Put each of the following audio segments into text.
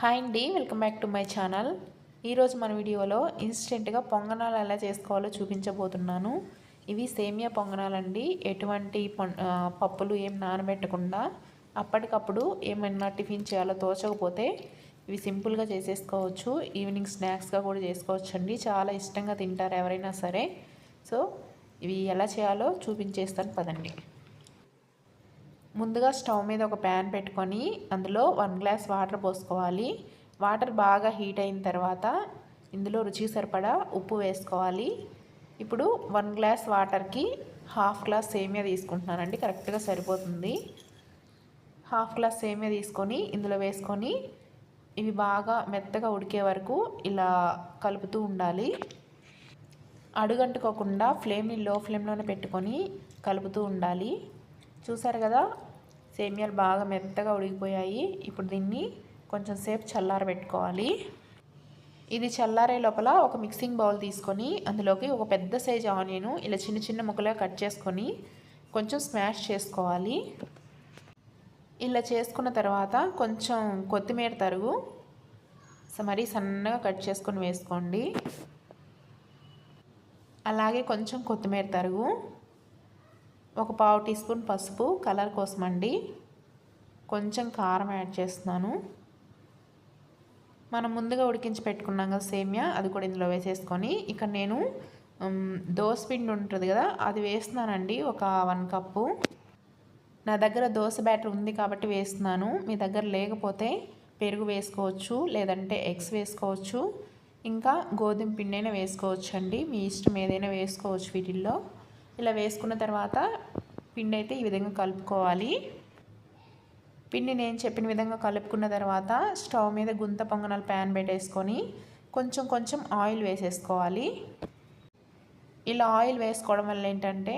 Hi అండి welcome back to my channel. ఈరోజు మన వీడియోలో ఇన్స్టెంట్గా పొంగనాలు ఎలా చేసుకోవాలో చూపించబోతున్నాను. ఇవి సేమియా పొంగనాలండి. ఎటువంటి పప్పులు ఏం నానబెట్టకుండా అప్పటికప్పుడు ఏమైనా టిఫిన్ చేయాలో తోచకపోతే ఇవి సింపుల్గా చేసేసుకోవచ్చు. ఈవినింగ్ స్నాక్స్గా కూడా చేసుకోవచ్చు అండి చాలా ఇష్టంగా తింటారు ఎవరైనా సరే. సో ఇవి ఎలా చేయాలో చూపించేస్తాను పదండి. ముందుగా స్టవ్ మీద ఒక ప్యాన్ పెట్టుకొని అందులో వన్ గ్లాస్ వాటర్ పోసుకోవాలి. వాటర్ బాగా హీట్ అయిన తర్వాత ఇందులో రుచికి సరిపడా ఉప్పు వేసుకోవాలి. ఇప్పుడు వన్ గ్లాస్ వాటర్కి హాఫ్ గ్లాస్ సేమియా తీసుకుంటున్నానండి కరెక్ట్గా సరిపోతుంది. హాఫ్ గ్లాస్ సేమియా తీసుకొని ఇందులో వేసుకొని ఇవి బాగా మెత్తగా ఉడికే వరకు ఇలా కలుపుతూ ఉండాలి. అడుగంటుకోకుండా ఫ్లేమ్ని లో ఫ్లేమ్లోనే పెట్టుకొని కలుపుతూ ఉండాలి. చూసారు కదా సేమియాలు బాగా మెత్తగా ఉడికిపోయాయి. ఇప్పుడు దీన్ని కొంచెం సేపు చల్లారబెట్టుకోవాలి. ఇది చల్లారే లోపల ఒక మిక్సింగ్ బౌల్ తీసుకొని అందులోకి ఒక పెద్ద సైజ్ ఆనియన్ ఇలా చిన్న చిన్న ముక్కలుగా కట్ చేసుకొని కొంచెం స్మాష్ చేసుకోవాలి. ఇలా చేసుకున్న తర్వాత కొంచెం కొత్తిమీర తరుగు మరీ సన్నగా కట్ చేసుకొని వేసుకోండి. అలాగే కొంచెం కొత్తిమీర తరుగు ఒక పావు టీ స్పూన్ పసుపు కలర్ కోసం అండి కొంచెం కారం యాడ్ చేస్తున్నాను. మనం ముందుగా ఉడికించి పెట్టుకున్నాం కదా సేమియా అది కూడా ఇందులో వేసేసుకొని. ఇక్కడ నేను దోశ పిండి ఉంటుంది కదా అది వేస్తున్నానండి ఒక వన్ కప్పు. నా దగ్గర దోశ బ్యాటర్ ఉంది కాబట్టి వేస్తున్నాను. మీ దగ్గర లేకపోతే పెరుగు వేసుకోవచ్చు లేదంటే ఎగ్స్ వేసుకోవచ్చు. ఇంకా గోధుమ పిండి అయినా వేసుకోవచ్చు అండి మీ ఇష్టం ఏదైనా వేసుకోవచ్చు వీటిల్లో. ఇలా వేసుకున్న తర్వాత పిండి అయితే ఈ విధంగా కలుపుకోవాలి. పిండి నేను చెప్పిన విధంగా కలుపుకున్న తర్వాత స్టవ్ మీద గుంత పొంగనాలు ప్యాన్ పెట్టేసుకొని కొంచెం కొంచెం ఆయిల్ వేసేసుకోవాలి. ఇలా ఆయిల్ వేసుకోవడం వల్ల ఏంటంటే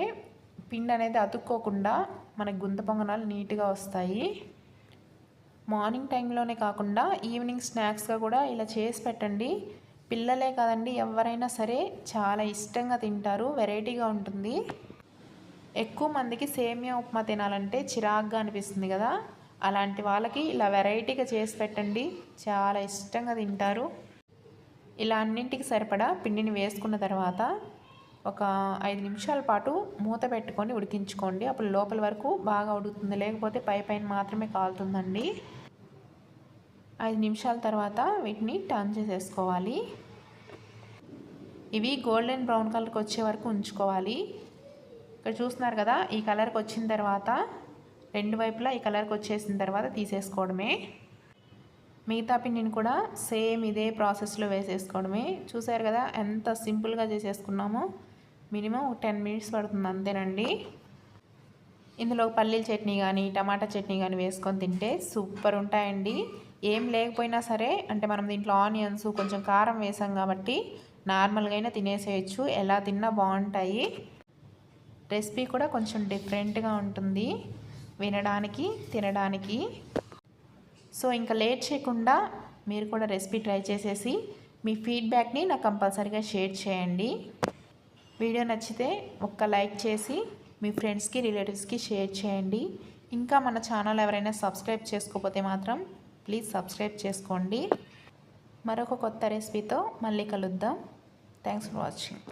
పిండి అనేది అతుక్కోకుండా మనకి గుంత పొంగనాలు నీట్గా వస్తాయి. మార్నింగ్ టైంలోనే కాకుండా ఈవినింగ్ స్నాక్స్గా కూడా ఇలా చేసి పెట్టండి. పిల్లలే కాదండి ఎవరైనా సరే చాలా ఇష్టంగా తింటారు వెరైటీగా ఉంటుంది. ఎక్కువ మందికి సేమియా ఉప్మా తినాలంటే చిరాగ్గా అనిపిస్తుంది కదా. అలాంటి వాళ్ళకి ఇలా వెరైటీగా చేసి పెట్టండి చాలా ఇష్టంగా తింటారు. ఇలా అన్నింటికి సరిపడా పిండిని వేసుకున్న తర్వాత ఒక ఐదు నిమిషాల పాటు మూత పెట్టుకొని ఉడికించుకోండి. అప్పుడు లోపల వరకు బాగా ఉడుకుతుంది లేకపోతే పై పైన మాత్రమే కాలుతుందండి. ఐదు నిమిషాల తర్వాత వీటిని టర్న్ చేసేసుకోవాలి. ఇవి గోల్డెన్ బ్రౌన్ కలర్కి వచ్చే వరకు ఉంచుకోవాలి. ఇక్కడ చూస్తున్నారు కదా ఈ కలర్కి వచ్చిన తర్వాత రెండు వైపులా ఈ కలర్కి వచ్చేసిన తర్వాత తీసేసుకోవడమే. మిగతా పిండిని కూడా సేమ్ ఇదే ప్రాసెస్లో వేసేసుకోవడమే. చూసారు కదా ఎంత సింపుల్గా చేసేసుకున్నామో. మినిమం టెన్ మినిట్స్ పడుతుంది అంతేనండి. ఇందులో పల్లీల చట్నీ కానీ టమాటా చట్నీ కానీ వేసుకొని తింటే సూపర్ ఉంటాయండి. ఏం లేకపోయినా సరే అంటే మనం దీంట్లో ఆనియన్స్ కొంచెం కారం వేసాం కాబట్టి నార్మల్గా అయినా తినేసేయచ్చు. ఎలా తిన్నా బాగుంటాయి. రెసిపీ కూడా కొంచెం డిఫరెంట్గా ఉంటుంది. వినడానికి తినడానికి. సో ఇంకా లేట్ చేయకుండా మీరు కూడా రెసిపీ ట్రై చేసేసి మీ ఫీడ్బ్యాక్ని నాకు కంపల్సరీగా షేర్ చేయండి. వీడియో నచ్చితే ఒక్క లైక్ చేసి మీ ఫ్రెండ్స్కి రిలేటివ్స్కి షేర్ చేయండి. ఇంకా మన ఛానల్ ఎవరైనా సబ్స్క్రైబ్ చేసుకోకపోతే మాత్రం ప్లీజ్ సబ్స్క్రైబ్ చేసుకోండి. మరొక కొత్త రెసిపీతో మళ్ళీ కలుద్దాం. Thanks for watching